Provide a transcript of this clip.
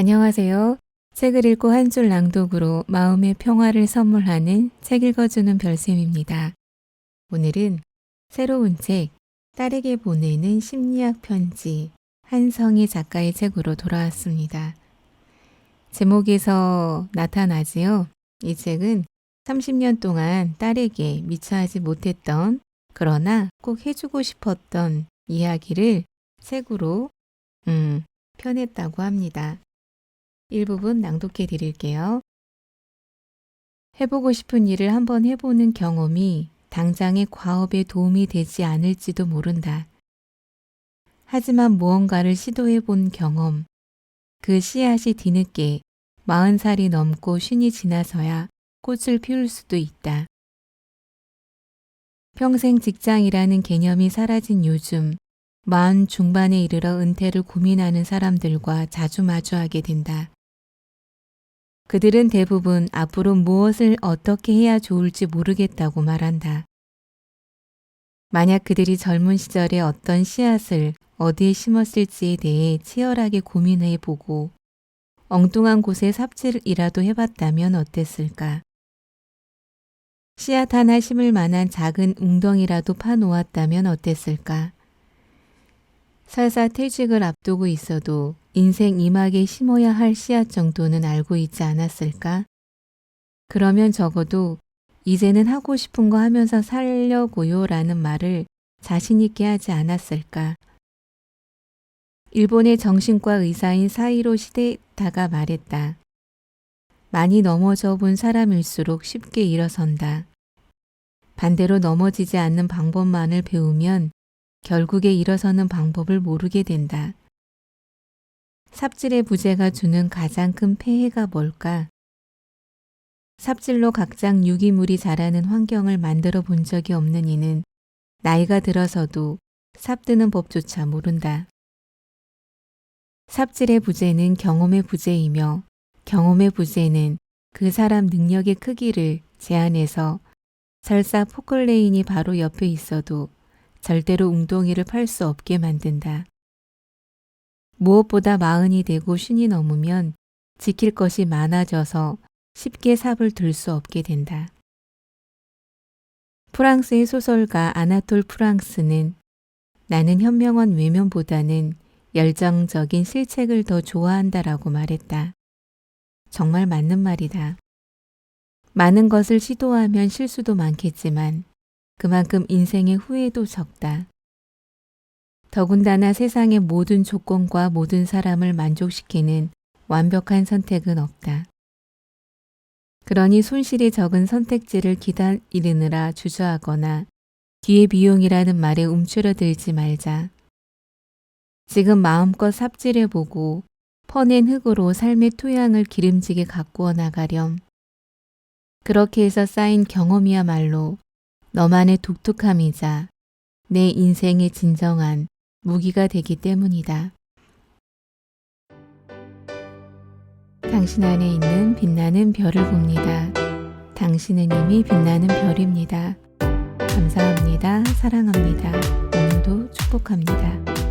안녕하세요. 책을 읽고 한 줄 낭독으로 마음의 평화를 선물하는 책 읽어주는 별쌤입니다. 오늘은 새로운 책, 딸에게 보내는 심리학 편지, 한성희 작가의 책으로 돌아왔습니다. 제목에서 나타나지요. 이 책은 30년 동안 딸에게 미처 하지 못했던 그러나 꼭 해주고 싶었던 이야기를 책으로 음, 펴냈다고 합니다. 일부분 낭독해 드릴게요. 해보고 싶은 일을 한번 해보는 경험이 당장의 과업에 도움이 되지 않을지도 모른다. 하지만 무언가를 시도해 본 경험, 그 씨앗이 뒤늦게 40살이 넘고 쉰이 지나서야 꽃을 피울 수도 있다. 평생 직장이라는 개념이 사라진 요즘, 마흔 중반에 이르러 은퇴를 고민하는 사람들과 자주 마주하게 된다. 그들은 대부분 앞으로 무엇을 어떻게 해야 좋을지 모르겠다고 말한다. 만약 그들이 젊은 시절에 어떤 씨앗을 어디에 심었을지에 대해 치열하게 고민해 보고 엉뚱한 곳에 삽질이라도 해봤다면 어땠을까? 씨앗 하나 심을 만한 작은 웅덩이라도 파놓았다면 어땠을까? 설사 퇴직을 앞두고 있어도 인생 이막에 심어야 할 씨앗 정도는 알고 있지 않았을까? 그러면 적어도 이제는 하고 싶은 거 하면서 살려고요 라는 말을 자신있게 하지 않았을까? 일본의 정신과 의사인 사이로 시데타가 말했다. 많이 넘어져 본 사람일수록 쉽게 일어선다. 반대로 넘어지지 않는 방법만을 배우면 결국에 일어서는 방법을 모르게 된다. 삽질의 부재가 주는 가장 큰 폐해가 뭘까? 삽질로 각장 유기물이 자라는 환경을 만들어 본 적이 없는 이는 나이가 들어서도 삽드는 법조차 모른다. 삽질의 부재는 경험의 부재이며 경험의 부재는 그 사람 능력의 크기를 제한해서 설사 포클레인이 바로 옆에 있어도 절대로 웅덩이를 팔 수 없게 만든다. 무엇보다 마흔이 되고 쉰이 넘으면 지킬 것이 많아져서 쉽게 삽을 들 수 없게 된다. 프랑스의 소설가 아나톨 프랑스는 나는 현명한 외면보다는 열정적인 실책을 더 좋아한다라고 말했다. 정말 맞는 말이다. 많은 것을 시도하면 실수도 많겠지만 그만큼 인생의 후회도 적다. 더군다나 세상의 모든 조건과 모든 사람을 만족시키는 완벽한 선택은 없다. 그러니 손실이 적은 선택지를 기다리느라 주저하거나 기회비용이라는 말에 움츠러들지 말자. 지금 마음껏 삽질해보고 퍼낸 흙으로 삶의 토양을 기름지게 가꾸어 나가렴. 그렇게 해서 쌓인 경험이야말로 너만의 독특함이자 내 인생의 진정한 무기가 되기 때문이다. 당신 안에 있는 빛나는 별을 봅니다. 당신은 이미 빛나는 별입니다. 감사합니다. 사랑합니다. 오늘도 축복합니다.